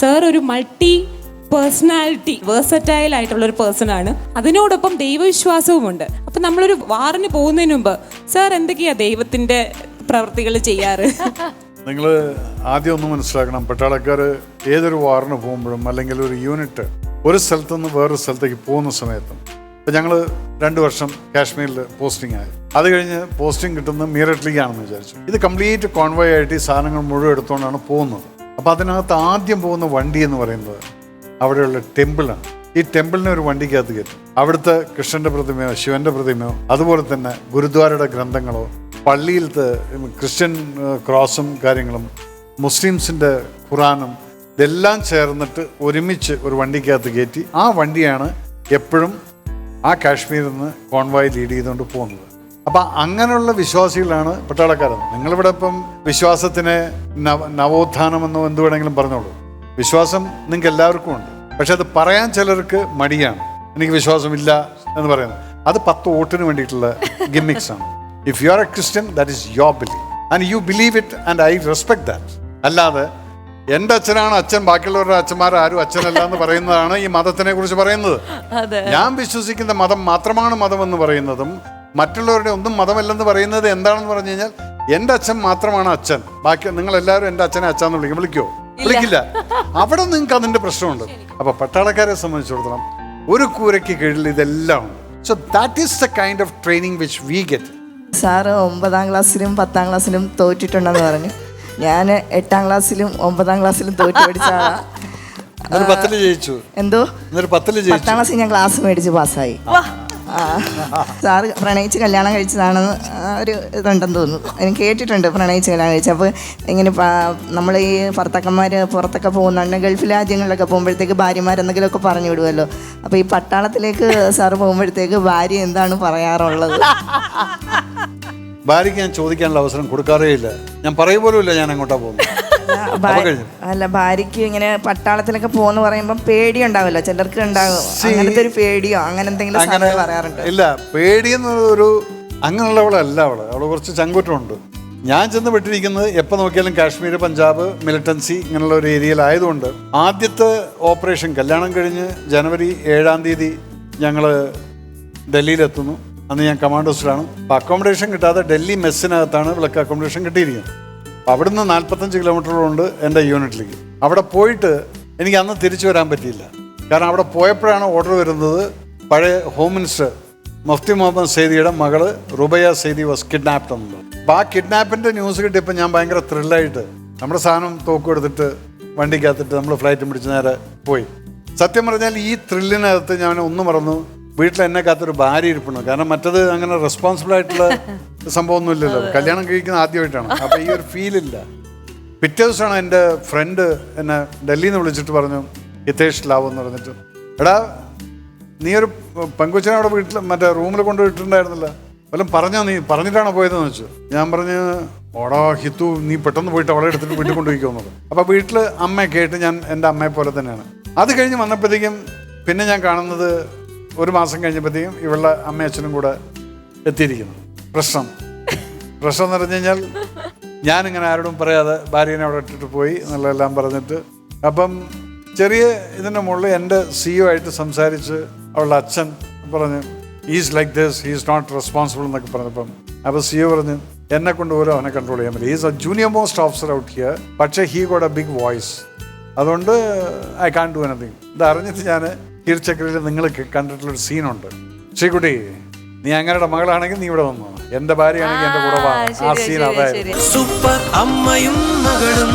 Sir ഒരു multi personality versatile ആയിട്ടുള്ള ഒരു പേഴ്സൺ ആണ്. അതിനോടൊപ്പം ദൈവവിശ്വാസവുമുണ്ട് അപ്പൊ നമ്മളൊരു വാറിന് പോകുന്നതിന് മുമ്പ് സാർ എന്തൊക്കെയാ ദൈവത്തിന്റെ പ്രവൃത്തികൾ ചെയ്യാറ്? നിങ്ങൾ ആദ്യം ഒന്ന് മനസ്സിലാക്കണം പട്ടാളക്കാർ ഏതൊരു വാറിന് പോകുമ്പോഴും അല്ലെങ്കിൽ ഒരു യൂണിറ്റ് ഒരു സ്ഥലത്തു നിന്ന് വേറൊരു സ്ഥലത്തേക്ക് പോകുന്ന സമയത്തും ഇപ്പം ഞങ്ങൾ രണ്ട് വർഷം കാശ്മീരിൽ പോസ്റ്റിംഗ് ആയി. അത് കഴിഞ്ഞ് പോസ്റ്റിംഗ് കിട്ടുന്നത് മീററ്റിലേക്കാണെന്ന് വിചാരിച്ചു. ഇത് കംപ്ലീറ്റ് കോൺവോയ് ആയിട്ട് ഈ സാധനങ്ങൾ മുഴുവൻ എടുത്തുകൊണ്ടാണ് പോകുന്നത്. അപ്പോൾ അതിനകത്ത് ആദ്യം പോകുന്ന വണ്ടി എന്ന് പറയുന്നത് അവിടെയുള്ള ടെമ്പിളാണ്. ഈ ടെമ്പിളിനെ ഒരു വണ്ടിക്കകത്ത് കയറ്റും. അവിടുത്തെ കൃഷ്ണന്റെ പ്രതിമയോ ശിവന്റെ പ്രതിമയോ അതുപോലെ തന്നെ ഗുരുദ്വാരയുടെ ഗ്രന്ഥങ്ങളോ പള്ളിയിലത്തെ ക്രിസ്ത്യൻ ക്രോസും കാര്യങ്ങളും മുസ്ലിംസിന്റെ ഖുറാനും ഇതെല്ലാം ചേർന്നിട്ട് ഒരുമിച്ച് ഒരു വണ്ടിക്കകത്ത് കയറ്റി ആ വണ്ടിയാണ് എപ്പോഴും ആ കാശ്മീരിൽ നിന്ന് കോൺവായ് ലീഡ് ചെയ്തുകൊണ്ട് പോകുന്നത്. അപ്പം അങ്ങനെയുള്ള വിശ്വാസികളാണ് പട്ടാളക്കാരൻ. നിങ്ങളിവിടെ ഇപ്പം വിശ്വാസത്തിന് നവ നവോത്ഥാനമെന്നോ എന്ത് വേണമെങ്കിലും പറഞ്ഞോളൂ. വിശ്വാസം നിങ്ങൾക്ക് എല്ലാവർക്കും ഉണ്ട്. പക്ഷെ അത് പറയാൻ ചിലർക്ക് മടിയാണ്. എനിക്ക് വിശ്വാസമില്ല എന്ന് പറയുന്നത്. അത് പത്ത് വോട്ടിന് വേണ്ടിയിട്ടുള്ള ഗിമ്മിക്സ് ആണ് if you are a Christian that is your believe and you believe it and I respect that അല്ലാതെ എന്റെ അച്ഛനാണ് അച്ഛൻ ബാക്കിയുള്ളവരുടെ അച്ഛന്മാർ ആരും അച്ഛനല്ല എന്ന് പറയുന്നതാണ് ഈ മതത്തിനെ കുറിച്ച് പറയുന്നത്. ഞാൻ വിശ്വസിക്കുന്ന മതം മാത്രമാണ് മതം എന്ന് പറയുന്നതും മറ്റുള്ളവരുടെ ഒന്നും മതമല്ലെന്ന് പറയുന്നത് എന്താണെന്ന് പറഞ്ഞു കഴിഞ്ഞാൽ എന്റെ അച്ഛൻ മാത്രമാണ് അച്ഛൻ. ബാക്കി നിങ്ങൾ എല്ലാവരും എന്റെ അച്ഛനെ അച്ഛന്ന് വിളിക്കും. വിളിക്കോ? വിളിക്കില്ല. അവിടെ നിങ്ങൾക്ക് അതിന്റെ പ്രശ്നമുണ്ട്. അപ്പൊ പട്ടാളക്കാരെ സംബന്ധിച്ചിടത്തോളം ഒരു കൂരയ്ക്ക് കീഴിൽ ഇതെല്ലാം ഉണ്ട്. So that is the kind of training which we get sir ഒമ്പതാം ക്ലാസ്സിലും പത്താം ക്ലാസ്സിലും തോറ്റിട്ടുണ്ടെന്ന് പറഞ്ഞു. ഞാൻ എട്ടാം ക്ലാസ്സിലും ഒമ്പതാം ക്ലാസ്സിലും തോറ്റു പഠിച്ചാ ആളാ. എന്നിട്ട് പത്തിൽ ജയിച്ചു. എന്തോ? പത്താം ജയിച്ചു. ക്ലാസ്സിൽ ഞാൻ ക്ലാസ് മേടിച്ച് പാസ്സായി. സാറ് പ്രണയിച്ച് കല്യാണം കഴിച്ചതാണെന്ന് ഒരു ഇതുണ്ടെന്ന് തോന്നുന്നു. എനിക്ക് കേട്ടിട്ടുണ്ട് പ്രണയിച്ച് കല്യാണം കഴിച്ചത് അപ്പോൾ ഇങ്ങനെ നമ്മൾ ഈ ഭർത്താക്കന്മാർ പുറത്തൊക്കെ പോകുന്നുണ്ട് ഗൾഫ് രാജ്യങ്ങളിലൊക്കെ പോകുമ്പോഴത്തേക്ക് ഭാര്യമാരെന്തെങ്കിലുമൊക്കെ പറഞ്ഞു വിടുമല്ലോ അപ്പോൾ ഈ പട്ടാളത്തിലേക്ക് സാറ് പോകുമ്പോഴത്തേക്ക് ഭാര്യ എന്താണ് പറയാറുള്ളത്? ഭാര്യയ്ക്ക് ഞാൻ ചോദിക്കാനുള്ള അവസരം കൊടുക്കാറേ ഇല്ല. ഞാൻ പറയുപോലുമില്ല ഞാൻ അങ്ങോട്ടാണ് പോകുന്നത്. അല്ല, ഭാര്യയ്ക്ക് ഇങ്ങനെ പട്ടാളത്തിലൊക്കെ പോകുന്ന പറയുമ്പോൾ പേടി ഉണ്ടാവില്ല ചിലർക്ക് ഉണ്ടാകും അങ്ങനത്തെ ഒരു പേടിയോ അങ്ങനെ എന്തെങ്കിലും പറയാറുണ്ട്? ഇല്ല പേടി ഒരു അങ്ങനെയുള്ളവളല്ല അവൾ. അവൾ കുറച്ച് ചങ്കുറ്റമുണ്ട്. ഞാൻ ചെന്ന് വിട്ടിരിക്കുന്നത് എപ്പോൾ നോക്കിയാലും കാശ്മീർ പഞ്ചാബ് മിലിറ്റൻസി ഇങ്ങനെയുള്ള ഒരു ഏരിയയിലായതുകൊണ്ട് ആദ്യത്തെ ഓപ്പറേഷൻ കല്യാണം കഴിഞ്ഞ് ജനുവരി ഏഴാം തീയതി ഞങ്ങൾ ഡൽഹിയിലെത്തുന്നു. അന്ന് ഞാൻ കമാൻഡോസിലാണ് അപ്പോൾ അക്കോമഡേഷൻ കിട്ടാതെ ഡൽഹി മെസ്സിനകത്താണ് വിളക്ക് അക്കോമഡേഷൻ കിട്ടിയിരിക്കുന്നത്. അവിടുന്ന് നാൽപ്പത്തഞ്ച് കിലോമീറ്ററുണ്ട് എന്റെ യൂണിറ്റിലേക്ക്. അവിടെ പോയിട്ട് എനിക്ക് അന്ന് തിരിച്ചു വരാൻ പറ്റിയില്ല. കാരണം അവിടെ പോയപ്പോഴാണ് ഓർഡർ വരുന്നത് പഴയ ഹോം മിനിസ്റ്റർ മുഫ്തി മുഹമ്മദ് സെയ്ദിയുടെ മകൾ റുബയ സെയ്ദി വാസ് കിഡ്നാപ്ഡ് എന്നുള്ളത്. അപ്പോൾ ആ കിഡ്നാപ്പിന്റെ ന്യൂസ് കിട്ടിയപ്പോൾ ഞാൻ ഭയങ്കര ത്രില്ലായിട്ട് നമ്മുടെ സാധനം തോക്കും എടുത്തിട്ട് വണ്ടിക്കകത്തിട്ട് നമ്മൾ ഫ്ലൈറ്റ് പിടിച്ച് നേരെ പോയി. സത്യം പറഞ്ഞാൽ ഈ ത്രില്ലിനകത്ത് ഞാൻ ഒന്ന് മറന്നു. വീട്ടിൽ എന്നെ കാത്തൊരു ഭാര്യ ഇരിപ്പുണ്ട്. കാരണം മറ്റത് അങ്ങനെ റെസ്പോൺസിബിൾ ആയിട്ടുള്ള സംഭവമൊന്നും ഇല്ലല്ലോ കല്യാണം കഴിക്കുന്ന ആദ്യമായിട്ടാണ്. അപ്പൊ ഈ ഒരു ഫീലില്ല പിറ്റേ ദിവസമാണ് എന്റെ ഫ്രണ്ട് എന്നെ ഡൽഹിയിൽ നിന്ന് വിളിച്ചിട്ട് പറഞ്ഞു ഹിതേഷ് ലാവ് എന്ന് പറഞ്ഞിട്ട്. എടാ നീ ഒരു പെങ്കുച്ചനെ അവിടെ വീട്ടിൽ മറ്റേ റൂമിൽ കൊണ്ടുപോയിട്ടുണ്ടായിരുന്നില്ല വല്ലതും പറഞ്ഞോ നീ പറഞ്ഞിട്ടാണോ പോയതെന്ന് വെച്ചു? ഞാൻ പറഞ്ഞ് ഓടാ ഹിത്തു നീ പെട്ടെന്ന് പോയിട്ട് അവളെ എടുത്തിട്ട് വീട്ടിൽ കൊണ്ടുപോയിക്കോന്നത് അപ്പോൾ വീട്ടിൽ അമ്മയൊക്കെ ആയിട്ട് ഞാൻ എന്റെ അമ്മയെ പോലെ തന്നെയാണ്. അത് കഴിഞ്ഞ് വന്നപ്പോഴത്തേക്കും പിന്നെ ഞാൻ കാണുന്നത് ഒരു മാസം കഴിഞ്ഞപ്പോഴത്തേക്കും ഇവളുടെ അമ്മയച്ഛനും കൂടെ എത്തിയിരിക്കുന്നു. പ്രശ്നം. പ്രശ്നം എന്ന് പറഞ്ഞു കഴിഞ്ഞാൽ ഞാനിങ്ങനെ ആരോടും പറയാതെ ഭാര്യനെ അവിടെ ഇട്ടിട്ട് പോയി എന്നുള്ളതെല്ലാം പറഞ്ഞിട്ട് അപ്പം ചെറിയ ഇതിന്റെ മുകളിൽ എന്റെ സിഇഒ ആയിട്ട് സംസാരിച്ച് അവളുടെ അച്ഛൻ പറഞ്ഞു is like this he's not responsible എന്നൊക്കെ പറഞ്ഞപ്പം അപ്പോൾ സിഇഒ പറഞ്ഞു എന്നെ കൊണ്ട് പോലും അവനെ കൺട്രോൾ ചെയ്യാൻ പറ്റില്ല. Is a junior most officer out here പക്ഷേ he got a big voice അതുകൊണ്ട് ഐ കാൺ ഡു എനിത്തിങ് ഇത് അറിഞ്ഞിട്ട് ഞാൻ കീഴ്ചക്രയിൽ നിങ്ങൾ കണ്ടിട്ടുള്ളൊരു സീനുണ്ട്. ശ്രീകുട്ടി നീ അങ്ങയുടെ മകളാണെങ്കിൽ നീ ഇവിടെ വന്നു. എന്റെ ഭാര്യയാണെങ്കിൽ എന്റെ കൂടെ ആ സീൻ അതായത് സൂപ്പർ അമ്മയും മകളും